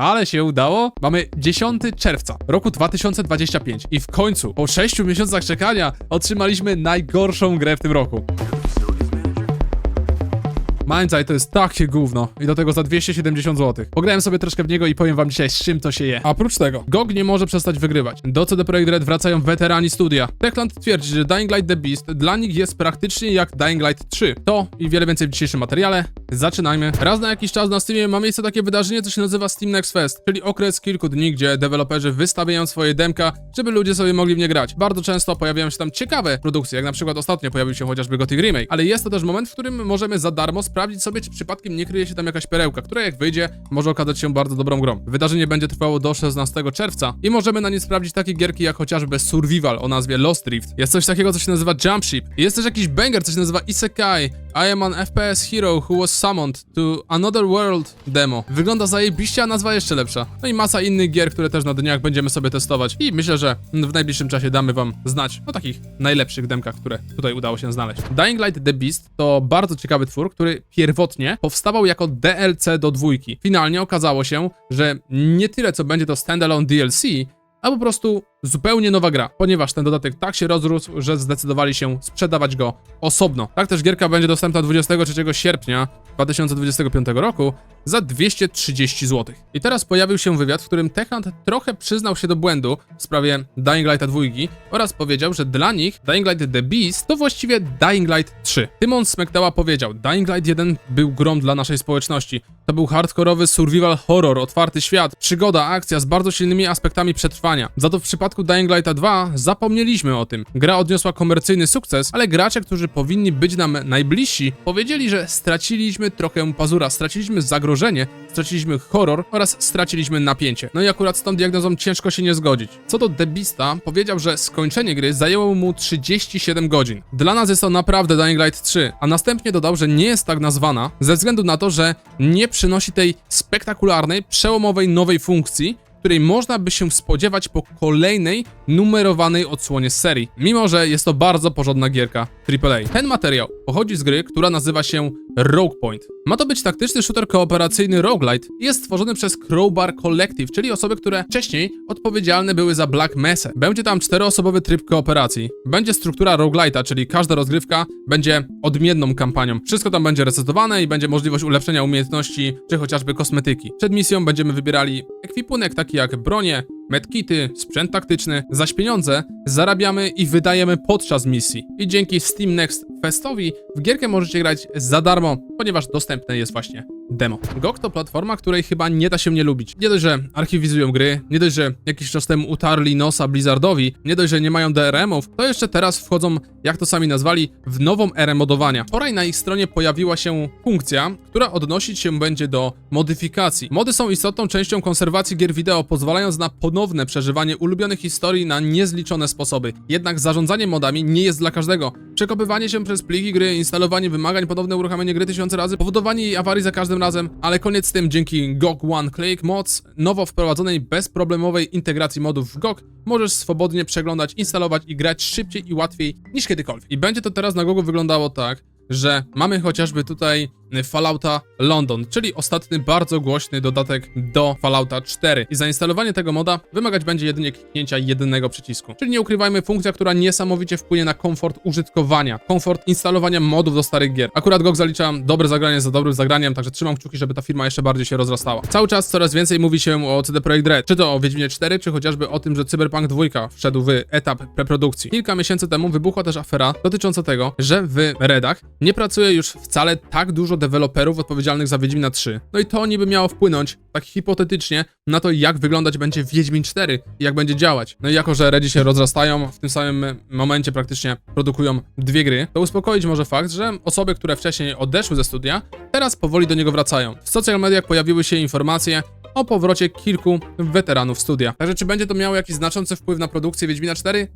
Ale się udało. Mamy 10 czerwca roku 2025 i w końcu, po 6 miesiącach czekania, otrzymaliśmy najgorszą grę w tym roku. Mindsight to jest takie gówno i do tego za 270 zł. Pograłem sobie troszkę w niego i powiem wam dzisiaj z czym to się je. A oprócz tego, GOG nie może przestać wygrywać. Do CD Projekt Red wracają weterani studia. Techland twierdzi, że Dying Light The Beast dla nich jest praktycznie jak Dying Light 3. To i wiele więcej w dzisiejszym materiale. Zaczynajmy. Raz na jakiś czas na Steamie ma miejsce takie wydarzenie, co się nazywa Steam Next Fest, czyli okres kilku dni, gdzie deweloperzy wystawiają swoje demka, żeby ludzie sobie mogli w nie grać. Bardzo często pojawiają się tam ciekawe produkcje, jak na przykład ostatnio pojawił się chociażby Gothic Remake, ale jest to też moment, w którym możemy za darmo sprawdzić sobie, czy przypadkiem nie kryje się tam jakaś perełka, która jak wyjdzie, może okazać się bardzo dobrą grą. Wydarzenie będzie trwało do 16 czerwca i możemy na nie sprawdzić takie gierki jak chociażby Survival o nazwie Lost Rift. Jest coś takiego, co się nazywa Jump Ship. Jest też jakiś banger, co się nazywa Isekai. I am an FPS hero who was summoned to another world demo. Wygląda zajebiście, a nazwa jeszcze lepsza. No i masa innych gier, które też na dniach będziemy sobie testować. I myślę, że w najbliższym czasie damy wam znać o takich najlepszych demkach, które tutaj udało się znaleźć. Dying Light The Beast to bardzo ciekawy twór, który pierwotnie powstawał jako DLC do dwójki. Finalnie okazało się, że nie tyle co będzie to standalone DLC, a po prostu zupełnie nowa gra, ponieważ ten dodatek tak się rozrósł, że zdecydowali się sprzedawać go osobno. Tak też gierka będzie dostępna 23 sierpnia 2025 roku za 230 zł. I teraz pojawił się wywiad, w którym Techland trochę przyznał się do błędu w sprawie Dying Lighta 2 oraz powiedział, że dla nich Dying Light The Beast to właściwie Dying Light 3. Tymon Smekdała powiedział, Dying Light 1 był grą dla naszej społeczności. To był hardkorowy survival horror, otwarty świat, przygoda, akcja z bardzo silnymi aspektami przetrwania. Za to w przypadku Dying Lighta 2 zapomnieliśmy o tym. Gra odniosła komercyjny sukces, ale gracze, którzy powinni być nam najbliżsi, powiedzieli, że straciliśmy trochę pazura, straciliśmy zagrożenie, straciliśmy horror oraz straciliśmy napięcie. No i akurat z tą diagnozą ciężko się nie zgodzić. Co do Debista, powiedział, że skończenie gry zajęło mu 37 godzin. Dla nas jest to naprawdę Dying Light 3, a następnie dodał, że nie jest tak nazwana ze względu na to, że nie przynosi tej spektakularnej, przełomowej nowej funkcji, której można by się spodziewać po kolejnej numerowanej odsłonie serii, mimo że jest to bardzo porządna gierka AAA. Ten materiał pochodzi z gry, która nazywa się Rogue Point. Ma to być taktyczny shooter kooperacyjny roguelite i jest stworzony przez Crowbar Collective, czyli osoby, które wcześniej odpowiedzialne były za Black Mesa. Będzie tam czteroosobowy tryb kooperacji. Będzie struktura roguelite'a, czyli każda rozgrywka będzie odmienną kampanią. Wszystko tam będzie resetowane i będzie możliwość ulepszenia umiejętności, czy chociażby kosmetyki. Przed misją będziemy wybierali ekwipunek taki jak bronie, medkity, sprzęt taktyczny. Zaś pieniądze zarabiamy i wydajemy podczas misji. I dzięki Steam Next Festowi w gierkę możecie grać za darmo, ponieważ dostępne jest właśnie demo. GOG to platforma, której chyba nie da się nie lubić. Nie dość, że archiwizują gry, nie dość, że jakiś czas temu utarli nosa Blizzardowi, nie dość, że nie mają DRM-ów, to jeszcze teraz wchodzą, jak to sami nazwali, w nową erę modowania. Wczoraj na ich stronie pojawiła się funkcja, która odnosić się będzie do modyfikacji. Mody są istotną częścią konserwacji gier wideo, pozwalając na ponowne przeżywanie ulubionych historii na niezliczone sposoby. Jednak zarządzanie modami nie jest dla każdego. Przekopywanie się przez pliki gry, instalowanie wymagań, ponowne uruchamianie gry tysiące razy, powodowanie jej awarii za każdym razem, ale koniec z tym dzięki GOG One Click Mods, nowo wprowadzonej bezproblemowej integracji modów w GOG, możesz swobodnie przeglądać, instalować i grać szybciej i łatwiej niż kiedykolwiek. I będzie to teraz na GOGu wyglądało tak, że mamy chociażby tutaj Fallouta London, czyli ostatni bardzo głośny dodatek do Fallouta 4. I zainstalowanie tego moda wymagać będzie jedynie kliknięcia jednego przycisku. Czyli nie ukrywajmy, funkcja, która niesamowicie wpłynie na komfort użytkowania, komfort instalowania modów do starych gier. Akurat GOG zaliczam dobre zagranie za dobrym zagraniem, także trzymam kciuki, żeby ta firma jeszcze bardziej się rozrastała. Cały czas coraz więcej mówi się o CD Projekt Red, czy to o Wiedźminie 4, czy chociażby o tym, że Cyberpunk 2 wszedł w etap preprodukcji. Kilka miesięcy temu wybuchła też afera dotycząca tego, że w Redach nie pracuje już wcale tak dużo deweloperów odpowiedzialnych za Wiedźmina 3. No i to niby miało wpłynąć, tak hipotetycznie, na to jak wyglądać będzie Wiedźmin 4 i jak będzie działać. No i jako, że Redzi się rozrastają, w tym samym momencie praktycznie produkują dwie gry, to uspokoić może fakt, że osoby, które wcześniej odeszły ze studia, teraz powoli do niego wracają. W social mediach pojawiły się informacje, o powrocie kilku weteranów studia. Także czy będzie to miało jakiś znaczący wpływ na produkcję Wiedźmina 4?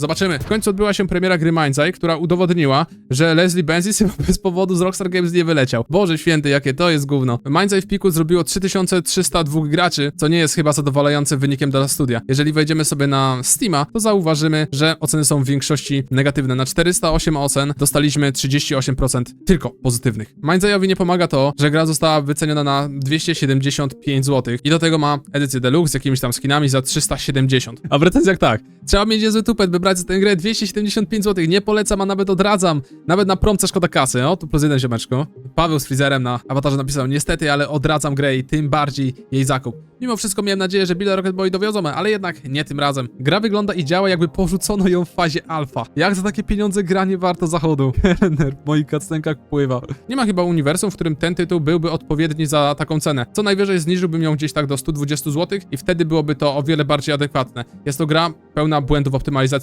Zobaczymy. W końcu odbyła się premiera gry Mindseye, która udowodniła, że Leslie Benzies chyba bez powodu z Rockstar Games nie wyleciał. Boże święty, jakie to jest gówno. Mindseye w piku zrobiło 3302 graczy, co nie jest chyba zadowalającym wynikiem dla studia. Jeżeli wejdziemy sobie na Steama, to zauważymy, że oceny są w większości negatywne. Na 408 ocen dostaliśmy 38% tylko pozytywnych. Mindseyowi nie pomaga to, że gra została wyceniona na 275 zł i do tego ma edycję deluxe z jakimiś tam skinami za 370. A w recenzjach tak. Trzeba mieć niezły tupet, by brać za tę grę 275 zł. Nie polecam, a nawet odradzam. Nawet na promce szkoda kasy. O, tu plus jeden ziomeczku. Paweł z Freezerem na awatarze napisał, niestety, ale odradzam grę i tym bardziej jej zakup. Mimo wszystko miałem nadzieję, że Bill Rocket Boy dowiozą, ale jednak nie tym razem. Gra wygląda i działa jakby porzucono ją w fazie alfa. Jak za takie pieniądze gra nie warto zachodu? Kelner w moich cutscenkach pływa. Nie ma chyba uniwersum, w którym ten tytuł byłby odpowiedni za taką cenę. Co najwyżej zniżyłbym ją gdzieś tak do 120 zł i wtedy byłoby to o wiele bardziej adekwatne. Jest to gra pełna błędów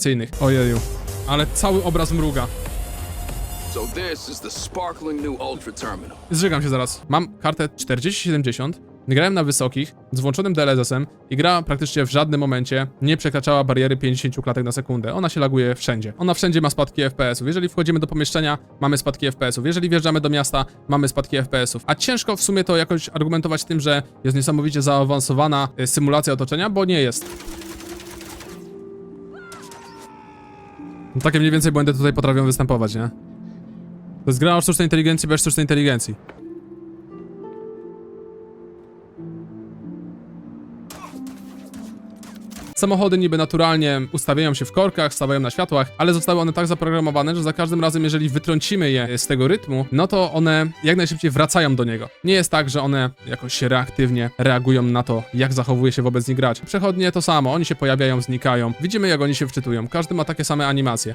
optymalizacyjnych. Ojeju. Ale cały obraz mruga. Zżygam się zaraz. Mam kartę 4070, grałem na wysokich, z włączonym DLSS-em i gra praktycznie w żadnym momencie nie przekraczała bariery 50 klatek na sekundę. Ona się laguje wszędzie. Ona wszędzie ma spadki FPS-ów. Jeżeli wchodzimy do pomieszczenia, mamy spadki FPS-ów. Jeżeli wjeżdżamy do miasta, mamy spadki FPS-ów. A ciężko w sumie to jakoś argumentować tym, że jest niesamowicie zaawansowana y, symulacja otoczenia, bo nie jest. No, takie mniej więcej błędy tutaj potrafią występować, nie? To jest gra o sztucznej inteligencji bez sztucznej inteligencji. Samochody niby naturalnie ustawiają się w korkach, stawiają na światłach, ale zostały one tak zaprogramowane, że za każdym razem, jeżeli wytrącimy je z tego rytmu, no to one jak najszybciej wracają do niego. Nie jest tak, że one jakoś reaktywnie reagują na to, jak zachowuje się wobec nich gracz. Przechodnie to samo, oni się pojawiają, znikają. Widzimy, jak oni się wczytują. Każdy ma takie same animacje.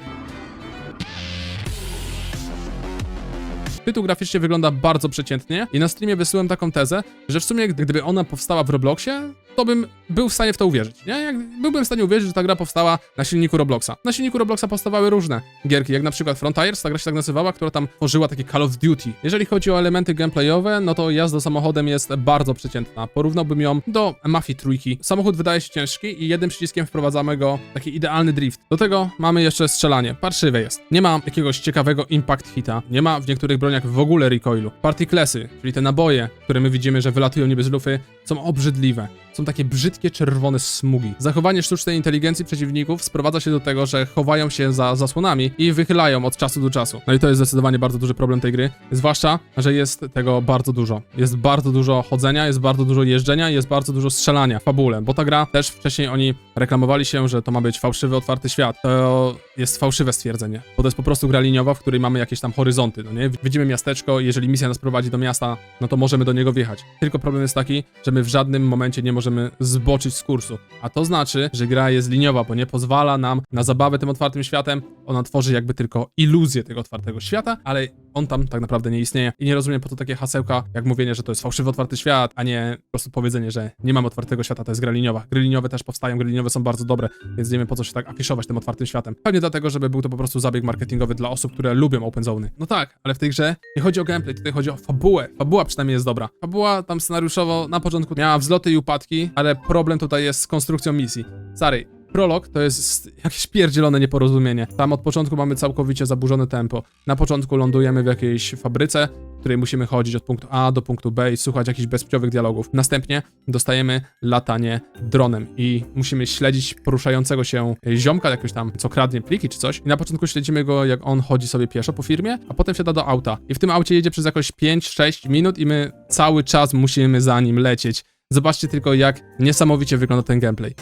Tytuł graficznie wygląda bardzo przeciętnie i na streamie wysyłem taką tezę, że w sumie gdyby ona powstała w Robloxie, to bym był w stanie w to uwierzyć, nie? Jak, byłbym w stanie uwierzyć, że ta gra powstała na silniku Robloxa. Na silniku Robloxa powstawały różne gierki, jak na przykład Frontiers, ta gra się tak nazywała, która tam tworzyła taki Call of Duty. Jeżeli chodzi o elementy gameplayowe, no to jazda samochodem jest bardzo przeciętna. Porównałbym ją do Mafii trójki. Samochód wydaje się ciężki i jednym przyciskiem wprowadzamy go taki idealny drift. Do tego mamy jeszcze strzelanie. Parszywe jest. Nie ma jakiegoś ciekawego impact hita. Nie ma w niektórych broniach w ogóle recoilu. Particlesy, czyli te naboje, które my widzimy, że wylatują niby z lufy, są obrzydliwe. Są takie brzydkie, czerwone smugi. Zachowanie sztucznej inteligencji przeciwników sprowadza się do tego, że chowają się za zasłonami i wychylają od czasu do czasu. No i to jest zdecydowanie bardzo duży problem tej gry. Zwłaszcza, że jest tego bardzo dużo. Jest bardzo dużo chodzenia, jest bardzo dużo jeżdżenia, jest bardzo dużo strzelania w fabule, bo ta gra też wcześniej oni reklamowali się, że to ma być fałszywy, otwarty świat. To jest fałszywe stwierdzenie, bo to jest po prostu gra liniowa, w której mamy jakieś tam horyzonty, no nie? Widzimy miasteczko jeżeli misja nas prowadzi do miasta, no to możemy do niego wjechać. Tylko problem jest taki, że my w żadnym momencie nie możemy zboczyć z kursu. A to znaczy, że gra jest liniowa, bo nie pozwala nam na zabawę tym otwartym światem. Ona tworzy jakby tylko iluzję tego otwartego świata, ale on tam tak naprawdę nie istnieje. I nie rozumiem po to takie hasełka, jak mówienie, że to jest fałszywy otwarty świat, a nie po prostu powiedzenie, że nie mamy otwartego świata, to jest gra liniowa. Gry liniowe też powstają, gry liniowe są bardzo dobre, więc nie wiem po co się tak afiszować tym otwartym światem. Pewnie dlatego, żeby był to po prostu zabieg marketingowy dla osób, które lubią open zone. No tak, ale w tej grze nie chodzi o gameplay, tutaj chodzi o fabułę. Fabuła przynajmniej jest dobra. Fabuła tam scenariuszowo na początku miała wzloty i upadki, ale problem tutaj jest z konstrukcją misji. Stary, Prolog to jest jakieś pierdzielone nieporozumienie. Tam od początku mamy całkowicie zaburzone tempo. Na początku lądujemy w jakiejś fabryce, w której musimy chodzić od punktu A do punktu B i słuchać jakichś bezpłciowych dialogów. Następnie dostajemy latanie dronem i musimy śledzić poruszającego się ziomka, jakoś tam, co kradnie pliki czy coś. I na początku śledzimy go, jak on chodzi sobie pieszo po firmie, a potem wsiada do auta. I w tym aucie jedzie przez jakoś 5-6 minut i my cały czas musimy za nim lecieć. Zobaczcie tylko, jak niesamowicie wygląda ten gameplay.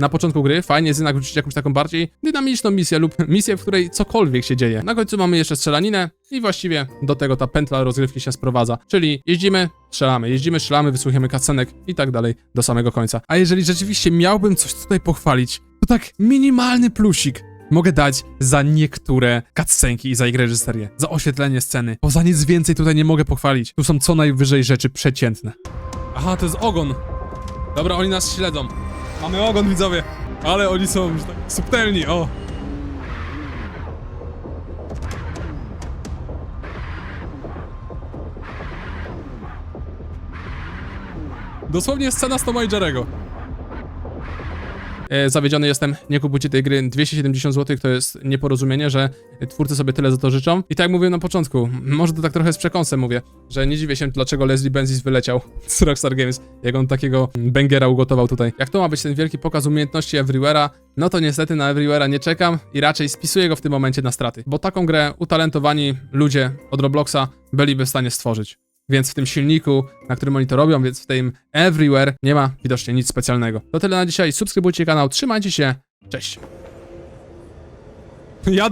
Na początku gry fajnie jest jednak wrzucić jakąś taką bardziej dynamiczną misję lub misję, w której cokolwiek się dzieje. Na końcu mamy jeszcze strzelaninę i właściwie do tego ta pętla rozgrywki się sprowadza. Czyli jeździmy, strzelamy, jeździmy, strzelamy, wysłuchamy kacenek i tak dalej do samego końca. A jeżeli rzeczywiście miałbym coś tutaj pochwalić, to tak minimalny plusik mogę dać za niektóre cutscenki i za ich reżyserię, za oświetlenie sceny, bo za nic więcej tutaj nie mogę pochwalić. Tu są co najwyżej rzeczy przeciętne. Aha, to jest ogon. Dobra, oni nas śledzą. Mamy ogon, widzowie. Ale oni są że tak, subtelni, o. Dosłownie scena z Toma i. E, zawiedziony jestem, nie kupujcie tej gry. 270 zł to jest nieporozumienie, że twórcy sobie tyle za to życzą. I tak jak mówiłem na początku, może to tak trochę z przekąsem mówię, że nie dziwię się, dlaczego Leslie Benzis wyleciał z Rockstar Games, jak on takiego bangera ugotował tutaj. Jak to ma być ten wielki pokaz umiejętności Everywhere'a, no to niestety na Everywhere'a nie czekam i raczej spisuję go w tym momencie na straty, bo taką grę utalentowani ludzie od Robloxa byliby w stanie stworzyć. Więc w tym silniku, na którym oni to robią, więc w tym Everywhere nie ma widocznie nic specjalnego. To tyle na dzisiaj. Subskrybujcie kanał, trzymajcie się. Cześć. Ja